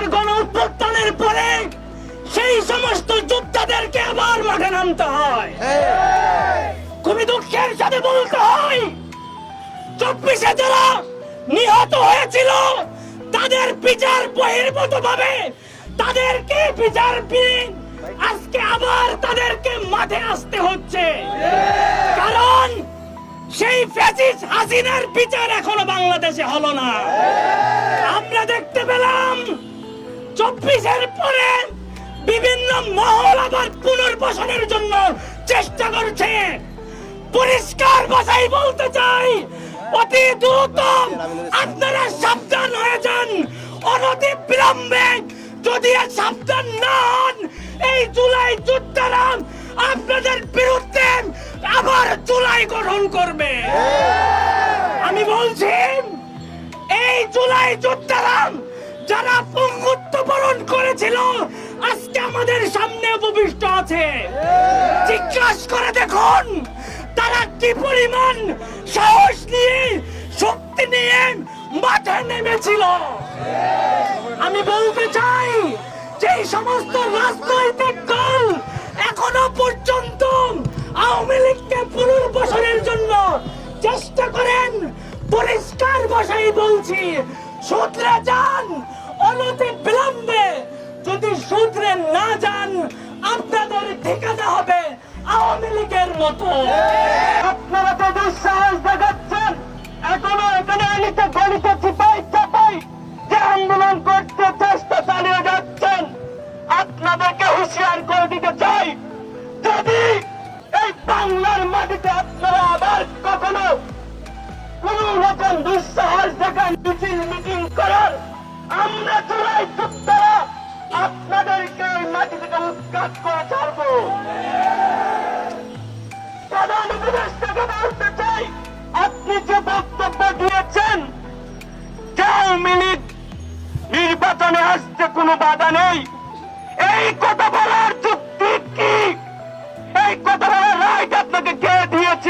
আগস্টের গণ অভ্যুত্থানের পরে সেই সমস্ত যোদ্ধাদেরকে আবার মাঠে নামতে হয়। খুবই দুঃখের সাথে বলতে হয়, চব্বিশে যারা নিহত হয়েছিল, তাদের বিচার বহির্ভূত ভাবে তাদেরকে বিচার বিহীন আজকে আবার তাদেরকে মাঠে আসতে হচ্ছে। কারণ সেই ফ্যাসিস্ট হাসিনার বিচার এখনও বাংলাদেশে হলো না। আমরা দেখতে পেলাম চব্বিশের পরে বিভিন্ন মহল আবার পুনর্বাসনের জন্য চেষ্টা করছে। পরিষ্কার ভাষায় বলতে চাই, অতি দ্রুত আপনারা সাবধান হয়ে যান। অনতি বিলম্বে যদি সাবধান না হন, এই জুলাই যোদ্ধারা আপনাদের বিরুদ্ধে আবার জুলাই গঠন করবে। আমি বলছি, এই জুলাই যোদ্ধারা যারা পঙ্গুত্ব বরণ করেছিল, আজকে আমাদের সামনে উপবিষ্ট আছে। জিজ্ঞাসা করে দেখুন, তারা কি পরিমাণ সাহস নিয়ে, শক্তি নিয়ে মাঠে নেমেছিল? আমি বলতে চাই যে সমস্ত রাজনৈতিক দল এখনও পর্যন্ত আওয়ামী লীগকে পুনর্বাসনের জন্য চেষ্টা করেন। পরিষ্কার ভাষায় বলছি সূত্রে যান অনতি বিলম্বে যদি সূত্রে না যান, আপনাদের ঠিকানা হবে আওয়ামী লীগের মতো। আপনারা তো দুঃসাহস দেখাচ্ছেন। এখনও এখানে আনিতে গণিত চিপাই চাপাই যে আন্দোলন করতে চেষ্টা চালিয়ে যাচ্ছেন, আপনাদেরকে হুঁশিয়ার করে দিতে চাই। যদি এই বাংলার মাটিতে আপনারা আবার কখনো কোন রকম দুঃসাহস দেখান, মিছিল, মিটিং আমরা চলাই যোদ্ধারা আপনাদেরকে এই মাটি থেকে উৎখাত করে ছাড়বো। প্রধান বলতে চাই, আপনি যে বক্তব্য দিয়েছেন আওয়ামী লীগ নির্বাচনে আসতে কোনো বাধা নেই। এই কথা বলার যুক্তি কি? এই কথা বলার রাইট আপনাকে কে দিয়েছে?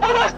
Vámonos.